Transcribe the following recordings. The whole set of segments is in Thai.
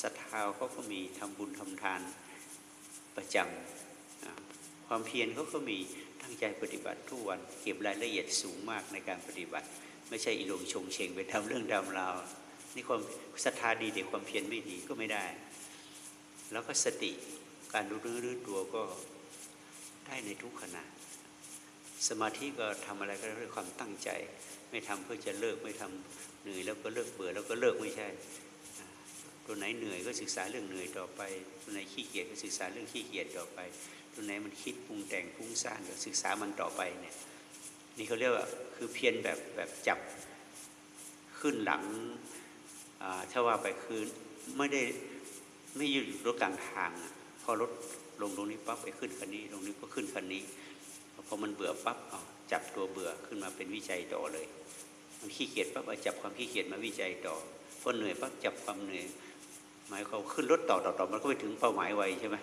ศรัทธาเขาก็มีทำบุญทำทานประจำอ่าความเพียรเขาก็มีตั้งใจปฏิบัติทุกวัน เก็บรายละเอียดสูงมากในการปฏิบัติ ไม่ใช่อีหลงชงเชงไปทำเรื่องดำราวนี่ความศรัทธาดีแต่ความเพียรไม่ดีก็ไม่ได้ แล้วก็สติการรู้เนื้อรู้ตัวก็ได้ในทุกขณะสมาธิก็ทำอะไรก็ด้วยความตั้งใจ ไม่ทำเพื่อจะเลิกไม่ทำเหนื่อยแล้วก็เลิกเบื่อแล้วก็เลิกไม่ใช่ ตัวไหนเหนื่อยก็ศึกษาเรื่องเหนื่อยต่อไป ตัวไหนขี้เกียจก็ศึกษาเรื่องขี้เกียจต่อไป ตัวไหนมันคิดปรุงแต่งฟุ้งซ่านก็ศึกษามันต่อไปเนี่ยนี่เขาเรียกว่าคือเพียรแบบแบบจับขึ้นหลังอ่าถ้าว่าไปคือไม่ได้ไม่ยืดรถกลางทางอะพอรถลงตรงนี้ปั๊บไปขึ้นคันนี้ตรงนี้ก็ขึ้นคันนี้พอมันเบื่อปั๊บเอาจับตัวเบื่อขึ้นมาเป็นวิจัยต่อเลยมันขี้เกียจปั๊บเอาจับความขี้เกียจมาวิจัยต่อพอเหนื่อยปั๊บจับความเหนื่อย หมายความขึ้นรถต่อต่อต่อมันก็ไปถึงเป้าหมายไวใช่ไหม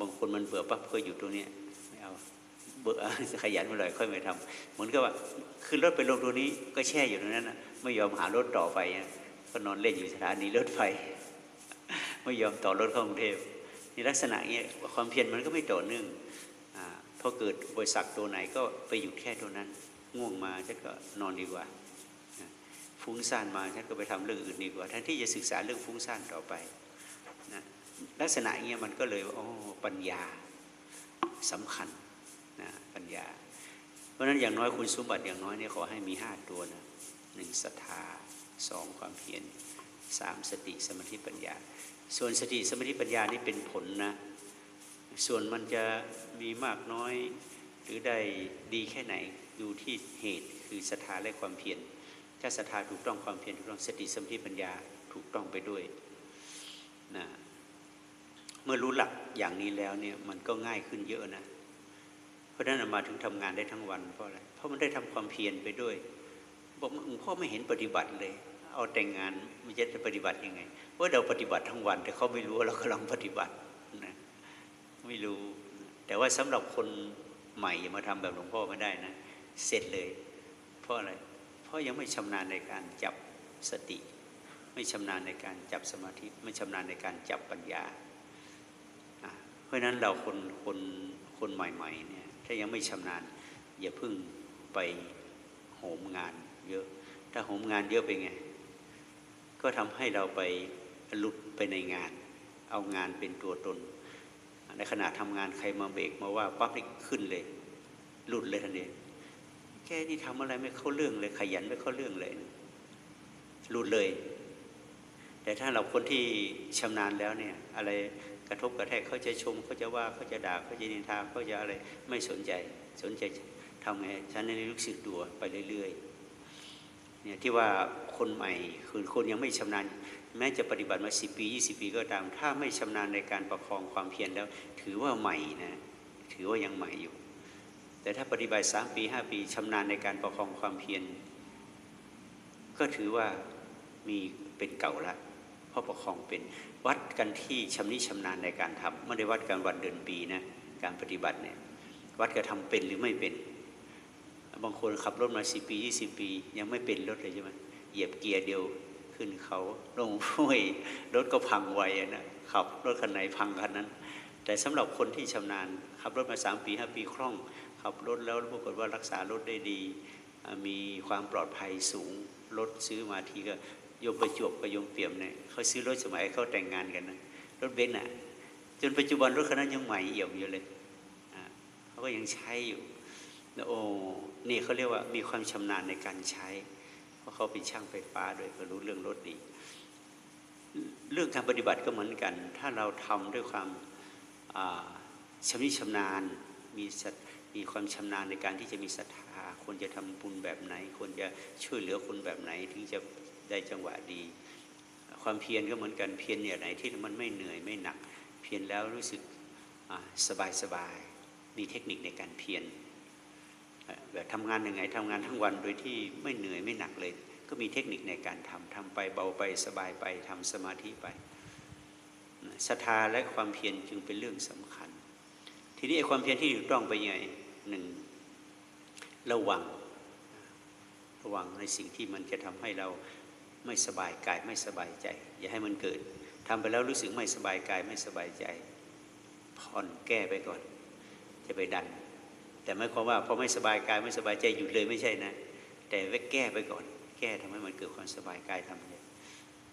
บางคนมันเบื่อปั๊บก็อยู่ตรงนี้ไม่เอาเบื่อขยันมาเลยค่อยไปทำเหมือนกับว่าขึ้นรถไปลงตรงนี้ก็แช่อยู่ตรงนั้นนะไม่ยอมหารถต่อไปก็นอนเล่นอยู่สถานีรถไฟไม่ยอมต่อรถเข้ากรุงเทพในลักษณะเนี้ยความเพียรมันก็ไม่ต่อเนื่องอพอเกิดบริษัทตัวไหนก็ไปหยุดแค่ตัวนั้น ง่วงมาฉันก็นอนดีกว่า ฟุ้งซ่านมาฉันก็ไปทำเรื่องอื่นดีกว่าแทนที่จะศึกษาเรื่องฟุ้งซ่านต่อไปนะลักษณะเงี้ยมันก็เลยอ๋อปัญญาสำคัญนะปัญญา เพราะฉะนั้นอย่างน้อยคุณสมบัติอย่างน้อยเนี่ยขอให้มีห้าตัวนะหนึ่งศรัทธาสองความเพียรสามสติสมาธิปัญญา ส่วนสติสมาธิปัญญานี่เป็นผลนะ ส่วนมันจะมีมากน้อยหรือได้ดีแค่ไหนอยู่ที่เหตุคือศรัทธาและความเพียร ถ้าศรัทธาถูกต้องความเพียรถูกต้องสติสมธิปัญญาถูกต้องไปด้วยนะเมื่อรู้หลักอย่างนี้แล้วเนี่ยมันก็ง่ายขึ้นเยอะนะ เพราะนั้นอามาถึงทำงานได้ทั้งวันเพราะอะไรเพราะมันได้ทำความเพียรไปด้วย บอกหลวงพ่อไม่เห็นปฏิบัติเลย เอาแต่งงานมันจะปฏิบัติยังไงว่าเราปฏิบัติทั้งวัน แต่เขาไม่รู้ว่าเรากำลังปฏิบัตินะไม่รู้ แต่ว่าสำหรับคนใหม่อย่ามาทำแบบหลวงพ่อไม่ได้นะ เสร็จเลย เพราะอะไร ราะยังไม่ชำนาญในการจับสติ ไม่ชำนาญในการจับสมาธิ ไม่ชำนาญในการจับปัญญา เพราะฉะนั้นเราคนคนคนใหม่ๆเนี่ยถ้ายังไม่ชำนาญอย่าเพิ่งไปโหมงานเยอะ ถ้าโหมงานเยอะไปไง ก็ทำให้เราไปหลุดไปในงาน เอางานเป็นตัวตน ในขณะทำงานใครมาเบรกมาว่าปั๊บนี่ขึ้นเลย หลุดเลยทันที แกนี่ทำอะไรไม่เข้าเรื่องเลย ขยันไม่เข้าเรื่องเลยหลุดเลย แต่ถ้าเราคนที่ชำนาญแล้วเนี่ย อะไรกระทบกระแทกเขาจะชมเขาจะว่าเขาจะด่าเขาจะนินทาเขาจะอะไรไม่สนใจ สนใจทำไงฉันในรู้สึกตัวไปเรื่อยๆเนี่ยที่ว่าคนใหม่คือคนยังไม่ชำนาญ แม้จะปฏิบัติมาสิปี20 ปีก็ตาม ถ้าไม่ชำนาญในการประคองความเพียรแล้ว ถือว่าใหม่นะถือว่ายังใหม่อยู่ แต่ถ้าปฏิบัติ3ปี5ปีชำนาญในการประคองความเพียรก็ถือว่ามีเป็นเก่าละเพราะประคองเป็นวัดกันที่ชำนิชำนาญในการทำไม่ได้วัดกันวันเดือนปีนะการปฏิบัติเนี่ยวัดก็ทำเป็นหรือไม่เป็น บางคนขับรถมาสิปี20ปี ยังไม่เป็นรถเลยใช่ไหมเหยียบเกียร์เดียวขึ้นเขาลงห้วยรถก็พังไวอะนะขับรถคันไหนพังคันนั้น แต่สำหรับคนที่ชำนาญขับรถมาสามปีห้าปีคล่อง ขับรถแล้วปรากฏว่ารักษารถได้ดี มีความปลอดภัยสูงรถซื้อมาทีก็โยมประจวบกับโยมเปี่ยมเนี่ยเขาซื้อรถสมัยเขาแต่งงานกันนะรถเบนซ์อะจนปัจจุบันรถคันนั้นยังใหม่เอี่ยมอยู่เลยเขาก็ยังใช้อยู่โอ้นี่เขาเรียกว่ามีความชำนาญในการใช้ เพราะเขาเป็นช่างไฟฟ้าด้วยก็รู้เรื่องรถดี เรื่องการปฏิบัติก็เหมือนกัน ถ้าเราทำด้วยความชำนิชำนาญมีศรัท มีความชำนาญในการที่จะมีศรัทธาควรจะทำบุญแบบไหนควรจะช่วยเหลือคนแบบไหนถึงจะได้จังหวะดี ความเพียรก็เหมือนกันเพียรเนี่ยไหนที่มันไม่เหนื่อยไม่หนัก เพียรแล้วรู้สึกสบายสบายๆมีเทคนิคในการเพียรแบบทำงานยังไงทำงานทั้งวันโดยที่ไม่เหนื่อยไม่หนักเลย ก็มีเทคนิคในการทำทำไปเบาไปสบายไปทำสมาธิไปศรัทธาและความเพียรจึงเป็นเรื่องสำคัญ ทีนี้ไอ้ความเพียรที่ถูกต้องไปยังไง หนึ่งระวังระวังในสิ่งที่มันจะทำให้เราไม่สบายกายไม่สบายใจ อย่าให้มันเกิดทำไปแล้วรู้สึกไม่สบายกายไม่สบายใจผ่อนแก้ไปก่อน จะไปดัน แต่ไม่ความว่าพอไม่สบายกายไม่สบายใจหยุดเลยไม่ใช่นะ แต่ไว้แก้ไปก่อน แก้ทำให้มันเกิดความสบายกายทำเลย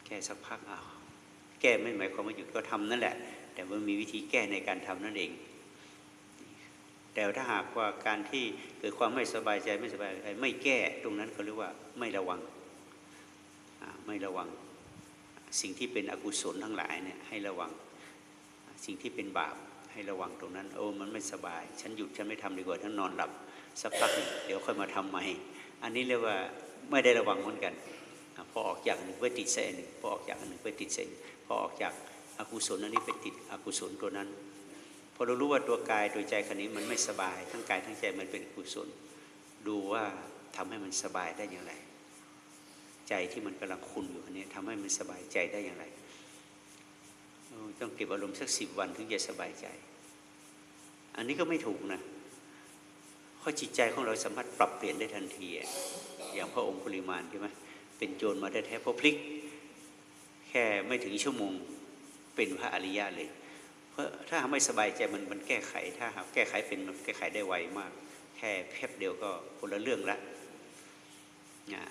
แก้สักพักอ้าวแก้ไม่หมายความว่าหยุดก็ทำนั่นแหละ แต่มันมีวิธีแก้ในการทำนั่นเอง แต่ถ้าหากว่าการที่เกิดความไม่สบายใจไม่สบายใจไม่แก้ตรงนั้นเขาเรียกว่าไม่ระวังไม่ระวัง สิ่งที่เป็นอกุศลทั้งหลายเนี่ยให้ระวังสิ่งที่เป็นบาปให้ระวังตรงนั้น โอ้มันไม่สบาย ฉันหยุดฉันไม่ทำดีกว่าฉันนอนหลับสักพักหนึ่งเดี๋ยวค่อยมาทำใหม่ อันนี้เรียกว่าไม่ได้ระวังเหมือนกันพอออกจากหนึ่งไปติดเส้นหนึ่งพอออกจากหนึ่งไปติดเส้นพอออกจากอกุศลอันนี้ไปติดอกุศลตัวนั้น พอเรารู้ว่าตัวกายตัวใจคันนี้มันไม่สบาย ทั้งกายทั้งใจมันเป็นกุศล ดูว่าทำให้มันสบายได้อย่างไร ใจที่มันกำลังคุณอยู่คันนี้ทำให้มันสบายใจได้อย่างไรต้องเก็บอารมณ์สักสิบวันถึงจะสบายใจ อันนี้ก็ไม่ถูกนะเพราะจิตใจของเราสามารถปรับเปลี่ยนได้ทันที อย่างพระองค์ปริมาณใช่ไหมเป็นโจรมาได้แท้ๆพอพลิก แค่ไม่ถึงชั่วโมงเป็นพระอริยะเลย ถ้าไม่สบายใจมันมันแก้ไข ถ้าหากแก้ไขเป็นมันแก้ไขได้ไวมาก แค่แป๊บเดียวก็คนละเรื่องละนะ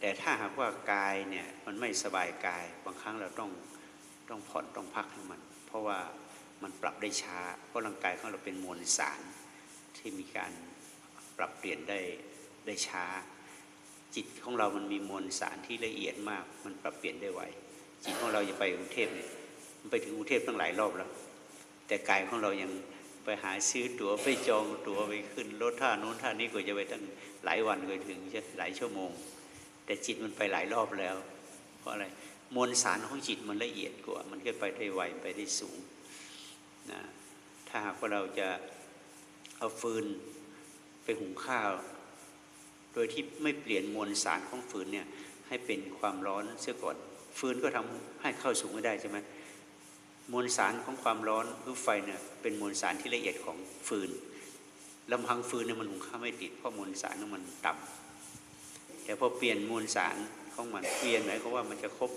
แต่ถ้าหากว่ากายเนี่ยมันไม่สบายกาย บางครั้งเราต้องต้องผ่อนต้องพักให้มัน เพราะว่ามันปรับได้ช้า เพราะร่างกายของเราเป็นมวลสารที่มีการปรับเปลี่ยนได้ได้ช้า จิตของเรามันมีมวลสารที่ละเอียดมาก มันปรับเปลี่ยนได้ไวจิตของเราจะไปกรุงเทพเนี่ยมันไปถึงกรุงเทพตั้งหลายรอบแล้ว แต่กายของเรายังไปหาซื้อตั๋วไปจองตั๋วไปขึ้นรถท่าโน้นท่านี้ก็จะไปตั้งหลายวันก็ถึงหลายชั่วโมง แต่จิตมันไปหลายรอบแล้ว เพราะอะไรมวลสารของจิตมันละเอียดกว่า มันก็ไปได้ไวไปได้สูงนะถ้าหากว่าเราจะเอาฟืนไปหุงข้าว โดยที่ไม่เปลี่ยนมวลสารของฟืนเนี่ยให้เป็นความร้อนเสียก่อนฟืนก็ทำให้เข้าสูงไม่ได้ใช่ไหม มวลสารของความร้อนคือไฟเนี่ยเป็นมวลสารที่ละเอียดของฟืนลำพังฟืนเนี่ยมันหุงข้าวไม่ติดเพราะมวลสารนั้นมันต่ำแต่พอเปลี่ยนมวลสารของมันเปลี่ยนหมายความว่ามันจะครบ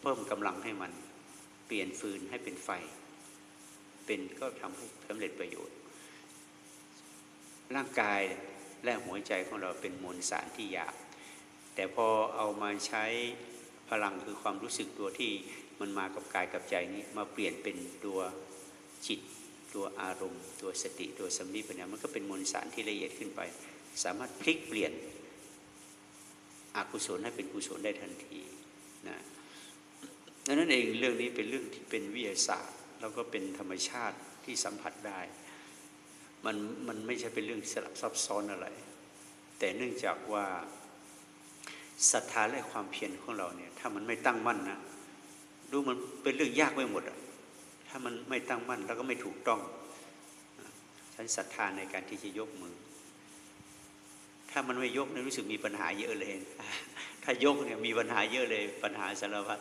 เพิ่มกำลังให้มัน เปลี่ยนฟืนให้เป็นไฟ เป็นก็ทำให้สำเร็จประโยชน์ ร่างกายและหัวใจของเราเป็นมวลสารที่หยาบแต่พอเอามาใช้ พลังคือความรู้สึกตัวที่มันมากับกายกับใจนี้มาเปลี่ยนเป็นตัวจิต ตัวอารมณ์ ตัวสติตัวสัมผัสปัญญามันก็เป็นมวลสารที่ละเอียดขึ้นไป สามารถพลิกเปลี่ยนอกุศลให้เป็นกุศลได้ทันทีนะดังนั้นเองเรื่องนี้เป็นเรื่องที่เป็นวิทยาศาสตร์ แล้วก็เป็นธรรมชาติที่สัมผัสได้มันมันไม่ใช่เป็นเรื่องสลับซับซ้อนอะไร แต่เนื่องจากว่า ศรัทธาและความเพียรของเราเนี่ย ถ้ามันไม่ตั้งมั่นนะดูมันเป็นเรื่องยากไปหมดอะถ้ามันไม่ตั้งมั่นแล้วก็ไม่ถูกต้องฉันศรัทธาในการที่จะยกมือ ถ้ามันไม่ยกเนี่ยรู้สึกมีปัญหาเยอะเลย ถ้ายกเนี่ยมีปัญหาเยอะเลย ปัญหาสารพัด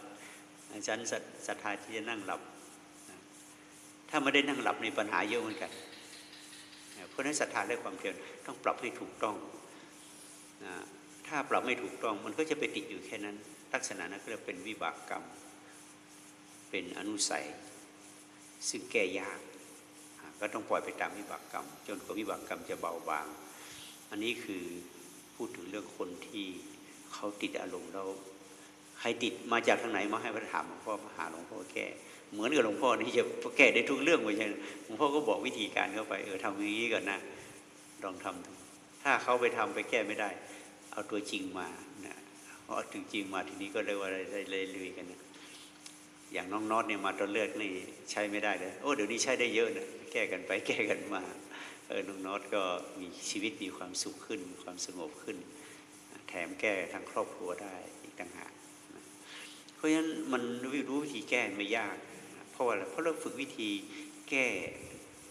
ฉันศรัทธาที่จะนั่งหลับ ถ้าไม่ได้นั่งหลับในปัญหาเยอะเหมือนกัน เพราะนั้นศรัทธาและความเพียรต้องปรับให้ถูกต้องนะ ถ้าปรับไม่ถูกต้องมันก็จะไปติดอยู่แค่นั้น ลักษณะนั้นก็เรียกเป็นวิบากกรรม เป็นอนุสัย ซึ่งแก้ยาก ก็ต้องปล่อยไปตามวิบากกรรม จนกว่าวิบากกรรมจะเบาบาง อันนี้คือพูดถึงเรื่องคนที่เขาติดอารมณ์เราใครติดมาจากทางไหนมาให้พระถามหลวงพ่อมาหาหลวงพ่อแก้เหมือนกับหลวงพ่อนี่จะแก้ได้ทุกเรื่องไม่ใช่หลวงพ่อก็บอกวิธีการเข้าไปเออทำอย่างนี้ก่อนนะลองทำถ้าเขาไปทำไปแก้ไม่ได้ เอาตัวจริงมานะพอถึงจริงมาทีนี้ก็เลยว่าได้เลยลุยกันนะอย่างน้องน็อตเนี่ยมาตอนเลือกนี่ใช้ไม่ได้เลยโอ้เดี๋ยวนี้ใช้ได้เยอะนะแก้กันไปแก้กันมาเออน้องน็อตก็มีชีวิตมีความสุขขึ้นความสงบขึ้น แถมแก้ทางครอบครัวได้อีกต่างหากเพราะฉะนั้นมันรู้วิธีแก้ไม่ยาก เพราะว่าเพราะเราฝึกวิธีแก้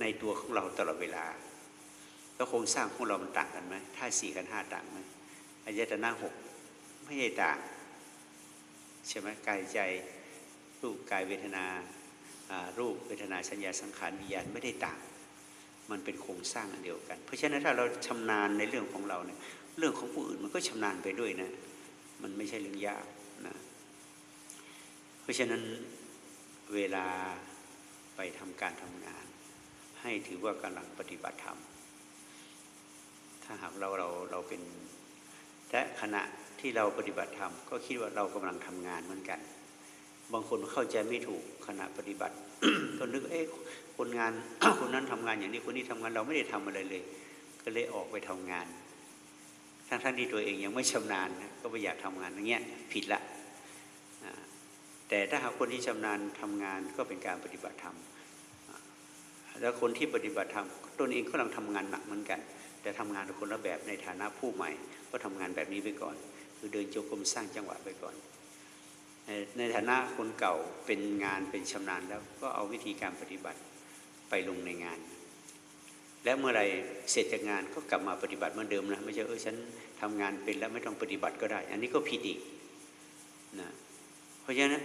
ในตัวของเราตลอดเวลาแล้วโครงสร้างของเรามันต่างกันไหมท่าสี่กันห้าต่างไหม อายตนะหกไม่ใช่ต่างใช่ไหมกายใจรูปกายเวทนารูปเวทนาสัญญาสังขารวิญญาณไม่ได้ต่าง มันเป็นโครงสร้างอันเดียวกัน เพราะฉะนั้นถ้าเราชำนาญในเรื่องของเราเนี่ยเรื่องของผู้อื่นมันก็ชำนาญไปด้วยนะมันไม่ใช่เรื่องยากนะเพราะฉะนั้นเวลาไปทำการทำงาน ให้ถือว่ากำลังปฏิบัติธรรมถ้าหากเราเราเราเป็น และขณะที่เราปฏิบัติธรรมก็คิดว่าเรากำลังทำงานเหมือนกัน บางคนเข้าใจไม่ถูกขณะปฏิบัติก็นึกเอ๊ะคนงานคนนั้นทำงานอย่างนี้คนนี้ทำงานเราไม่ได้ทำอะไรเลย ก็เลยออกไปทำงาน ทั้งท่านที่ตัวเองยังไม่ชำนาญก็ไปอยากทำงานอย่างเงี้ยผิดละแต่ถ้าหากคนที่ชำนาญทำงานก็เป็นการปฏิบัติธรรมแล้วคนที่ปฏิบัติธรรมตนเองก็กำลังทำงานหนักเหมือนกัน แต่ทำงานคนละแบบในฐานะผู้ใหม่ ก็ทำงานแบบนี้ไปก่อน คือเดินโจกรมสร้างจังหวะไปก่อน ในในฐานะคนเก่าเป็นงานเป็นชำนาญแล้วก็เอาวิธีการปฏิบัติไปลงในงาน และเมื่อไรเสร็จจากงานก็กลับมาปฏิบัติเหมือนเดิมนะไม่ใช่เออฉันทำงานเป็นแล้วไม่ต้องปฏิบัติก็ได้ อันนี้ก็ผิดอีกนะเพราะฉะนั้น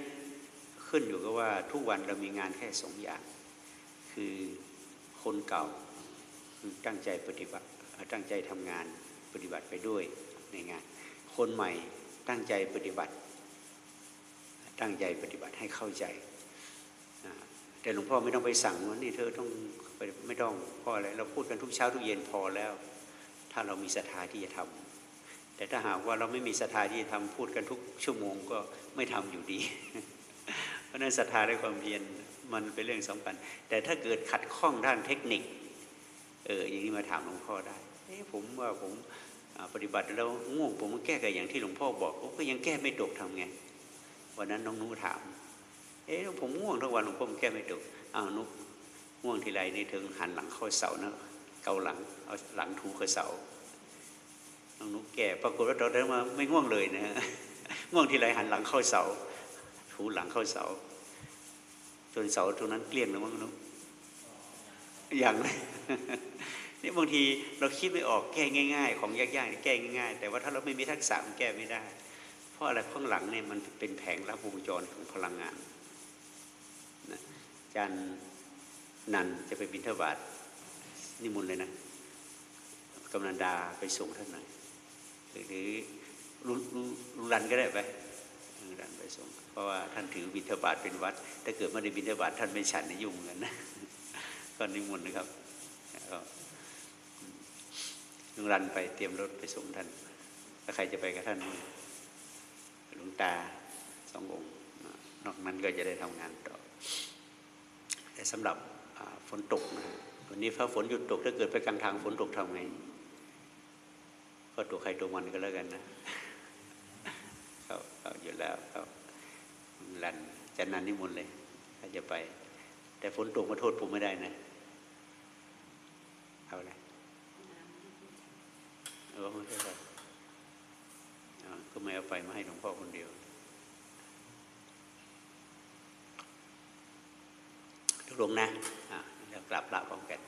ขึ้นอยู่กับว่าทุกวันเรามีงานแค่สองอย่าง คือคนเก่าคือตั้งใจปฏิบัติตั้งใจทำงาน ปฏิบัติไปด้วยในงาน คนใหม่ตั้งใจปฏิบัติ ตั้งใจปฏิบัติให้เข้าใจ แต่หลวงพ่อไม่ต้องไปสั่งว่านี่เธอต้องไไม่ต้องเพราะอะไรเราพูดกันทุกเช้าทุกเย็นพอแล้ว ถ้าเรามีศรัทธาที่จะทำแต่ถ้าหากว่าเราไม่มีศรัทธาที่จะทำพูดกันทุกชั่วโมงก็ไม่ทำอยู่ดี เพราะนั้นศรัทธาและความเพียรมันเป็นเรื่องสำคัญ แต่ถ้าเกิดขัดข้องด้านเทคนิค เอออย่างนี้มาถามหลวงพ่อได้เอ้ผมว่าผม ปฏิบัติแล้วง่วงผมก็แก้กันอย่างที่หลวงพ่อบอกก็ยังแก้ไม่ตกทำไงวันนั้นน้องนุถาม เอ๊ะผมง่วงทั้งวันหลวงพ่อผมแก้ไม่ตกอ้าวนุง่วงทีไรนี่ถึงหันหลังเข้าเสานะเกาหลังเอาหลังถูกับเสาน้องนุแก่ปรากฏว่าตอนนั้นมาไม่ง่วงเลยนะง่วงทีไรหันหลังเข้าเสาถูหลังเข้าเสา จนเสาตรงนั้นเกลี้ยงเลยมั้งนุอย่างเลย นี่บางทีเราคิดไม่ออกแก้ง่าย ๆ ของยากๆนี่แก้ง่ายๆ แต่ว่าถ้าเราไม่มีทักษะมันแก้ไม่ได้ เพราะอะไรข้างหลังเนี่ยมันเป็นแผงรับวงจรของพลังงานนะจารย์นันจะไปบิณฑบาตนิมนต์เลยนะกำนันดาไปส่งท่านหน่อยหรือลุงลุรันก็ได้ไปลุรันไปส่ง เพราะว่าท่านถือบิณฑบาตเป็นวัด ถ้าเกิดไม่ได้บิณฑบาตท่านไม่ฉันในยุ่งกันนะก็นิมนต์นะครับ ลุงรันไปเตรียมรถไปส่งท่านถ้าใครจะไปกับท่านหลวงตาสององค์ นอกนั้นก็จะได้ทำงานต่อ แต่สำหรับฝนตกนะวันนี้ถ้าฝนหยุดตกถ้าเกิดไปกลางทางฝนตกทำไง ก็ตัวใครตัวมันก็แล้วกันนะเขาเขาอยู่แล้วเขาลันจะนันนิมนต์เลยถ้าจะไป แต่ฝนตกมาโทษผมไม่ได้นะ เอาอะ ไรเออไม่ใช่ครับอ่าก็ไม่เอาไฟมาให้หลวงพ่อคนเดียวทุกลงนะอ่าเดี๋ยวกลับละพร้อมกัน